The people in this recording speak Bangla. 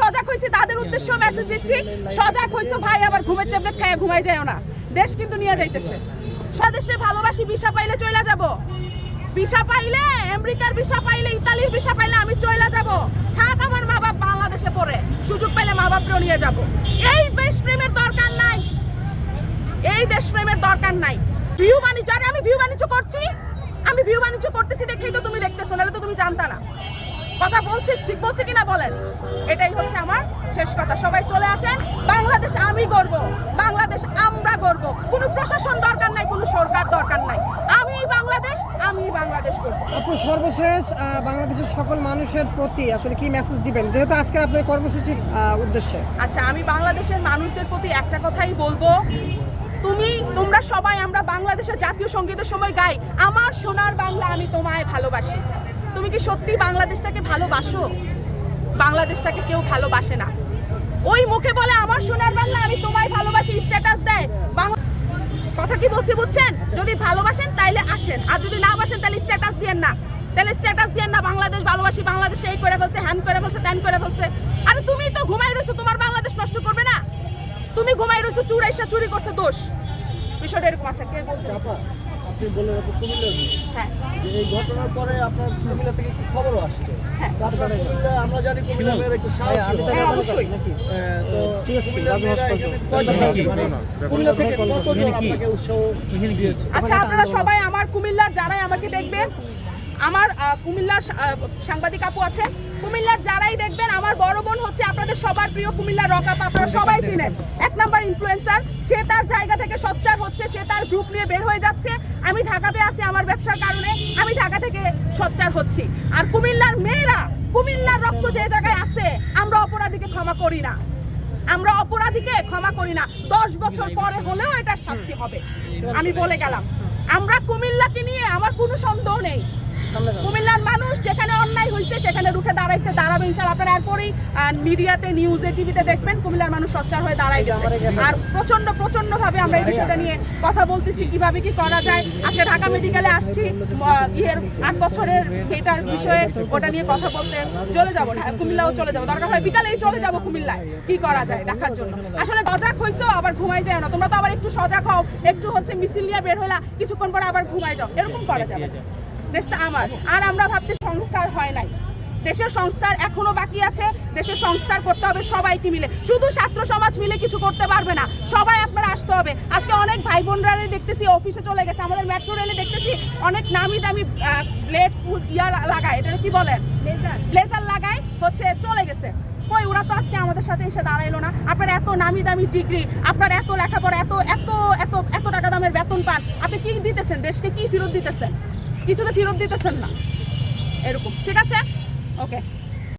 সজাগ হয়েছি, তাদের উদ্দেশ্যে মেসেজ দিচ্ছি। সজাগ হয়েছো ভাই, আবার ঘুমের ট্যাবলেট খাইয়া ঘুমাই যায়ও না। দেশ কিন্তু নিয়ে যাইতেছে। স্বদেশে ভালোবাসি, ভিসা পাইলে চলে যাব। ভিসা পাইলে, আমেরিকার ভিসা পাইলে, ইতালির ভিসা পাইলে আমি চলে যাব। থাক আমার মা বাপ বাংলাদেশে পড়ে। সুযোগ পেলে মা বাপরেও নিয়ে যাব। এই দেশপ্রেমের দরকার নাই। এই দেশপ্রেমের দরকার নাই। ভিউ বাণিজ্য আমি ভিউ বাণিজ্য করছি। আমি ভিউ বাণিজ্য করতেছি, দেখেই তো তুমি দেখতেছো, নাহলে তো তুমি জানতা না। কথা বলছি ঠিক বলছি কিনা বলেন। এটাই হচ্ছে আমার শেষ কথা। সবাই চলে আসেন। বাংলাদেশ আমি গর্ব বাংলাদেশ আমরা গর্ব কোনো প্রশাসন দরকার নাই কোনো সরকার দরকার নাই। আমি বাংলাদেশ আমি বাংলাদেশ করব আপু সর্বশেষ বাংলাদেশের সকল মানুষের প্রতি আসলে কি মেসেজ দিবেন? যেহেতু আজকে আপনার কর্মসূচির উদ্দেশ্যে। আচ্ছা আমি বাংলাদেশের মানুষদের প্রতি একটা কথাই বলব। তুমি তোমরা সবাই আমরা বাংলাদেশের জাতীয় সঙ্গীতের সময় গাই। আমার সোনার বাংলা আমি তোমায় ভালোবাসি। তুমি কি সত্যি বাংলাদেশটাকে ভালোবাসো? বাংলাদেশটাকে কেউ ভালোবাসে না। ওই মুখে বলে আমার সোনার বাংলা, আমি তোমায় ভালোবাসি স্ট্যাটাস দেয়। কথা কি বলছি বুঝছেন? যদি ভালোবাসেন, তাইলে আসেন। আর যদি না বাসেন তাহলে স্ট্যাটাস দিয়েন না। তাহলে স্ট্যাটাস দিয়েন না, বাংলাদেশ ভালোবাসি, বাংলাদেশ এই করে ফেলছে, হ্যান করে ফেলছে, ত্যান করে ফেলছে। আরে তুমি তো ঘুমাই রয়েছো, তোমার বাংলাদেশ নষ্ট করবে না। তুমি ঘুমাই রয়েছো চুরাইশা চুরি করছে, দোষ। বিষয়টা এরকম আচ্ছা কে চাপা। আপনি বললেন আপনি কুমিল্লার হ্যাঁ। যে এই ঘটনার পরে আপনার কুমিল্লা থেকে একটু খবরও আসছে? হ্যাঁ। কুমিল্লা আমরা জানি একটু সাহসী হয়। হ্যাঁ, অবশ্যই। তো রাজু আছে? মানে আচ্ছা আপনারা সবাই আমার কুমিল্লার যারাই আমাকে দেখবেন আমার কুমিল্লার সাংবাদিক আপু আছে। কুমিল্লার যারাই দেখবেন আমার বড় বোন হচ্ছে আপনাদের সবার প্রিয় কুমিল্লার রক আপ আপনারা সবাই চিনেন। এক নাম্বার ইনফ্লুয়েন্সার সে তার জায়গা থেকে সোচ্চার হচ্ছে সে তার গ্রুপ নিয়ে বের হয়ে যাচ্ছে। আমি ঢাকাতে আছি আমার ব্যবসার কারণে আমি ঢাকা থেকে সোচ্চার হচ্ছি। আর কুমিল্লার মেয়েরা কুমিল্লার রক্ত যে জায়গায় আছে আমরা অপরাধীকে ক্ষমা করি না। আমরা অপরাধীকে ক্ষমা করি না। দশ বছর পরে হলেও এটা শাস্তি হবে। আমি বলে গেলাম। আমরা কুমিল্লাকে নিয়ে আমার কোনো সন্দেহ নেই। কুমিল্লার মানুষ যেখানে অন্যায় হয়েছে সেখানে রুখে দাঁড়াইছে দাঁড়াবে ইনশাল্লাহ। আপনারা এরপরেই মিডিয়াতে নিউজে টিভিতে দেখবেন কুমিল্লার মানুষ সচ্চার হয়ে দাঁড়াই গেছে। আর প্রচণ্ড প্রচণ্ড ভাবে আমরা এই বিষয়টা নিয়ে কথা বলতেছি কীভাবে কি করা যায়। আজকে ঢাকা মেডিকেলে আসছি ইয়ের আট বছরের এটার বিষয়ে ওটা নিয়ে কথা বলতে চলে যাব কুমিল্লাও চলে যাব। দরকার হয় বিকালেই চলে যাব কুমিল্লায় কি করা যায় দেখার জন্য। আসলে সজাগ হইছো আবার ঘুমাই যায় না। তোমরা তো আবার একটু সজাগ হও একটু হচ্ছে মিছিল নিয়ে বের হইলা কিছুক্ষণ পরে আবার ঘুমাই যাও। এরকম করা যাবে। দেশটা আমার। আর আমরা ভাবতে সংস্কার হয় নাই। দেশের সংস্কার এখনও বাকি আছে। দেশের সংস্কার করতে হবে সবাইকে মিলে। শুধু ছাত্র সমাজ মিলে কিছু করতে পারবে না। সবাই আপনারা আসতে হবে। আজকে অনেক ভাই বোনরা দেখতেছি অফিসে চলে গেছে। আমাদের মেট্রো রেলে দেখতেছি অনেক নামি দামি প্লেট ইয়া লাগায়। এটা কি বলেন ব্লেজার লাগায় হচ্ছে চলে গেছে। কই ওরা তো আজকে আমাদের সাথে এসে দাঁড়াইলো না। আপনার এত নামি দামি ডিগ্রি আপনার এত লেখাপড়া এত এত এত এত টাকা দামের বেতন পান। আপনি কি দিতেছেন? দেশকে কি ফেরত দিতেছেন? কিছু তো ফেরত দিতেছেন না। এরকম। ঠিক আছে? ওকে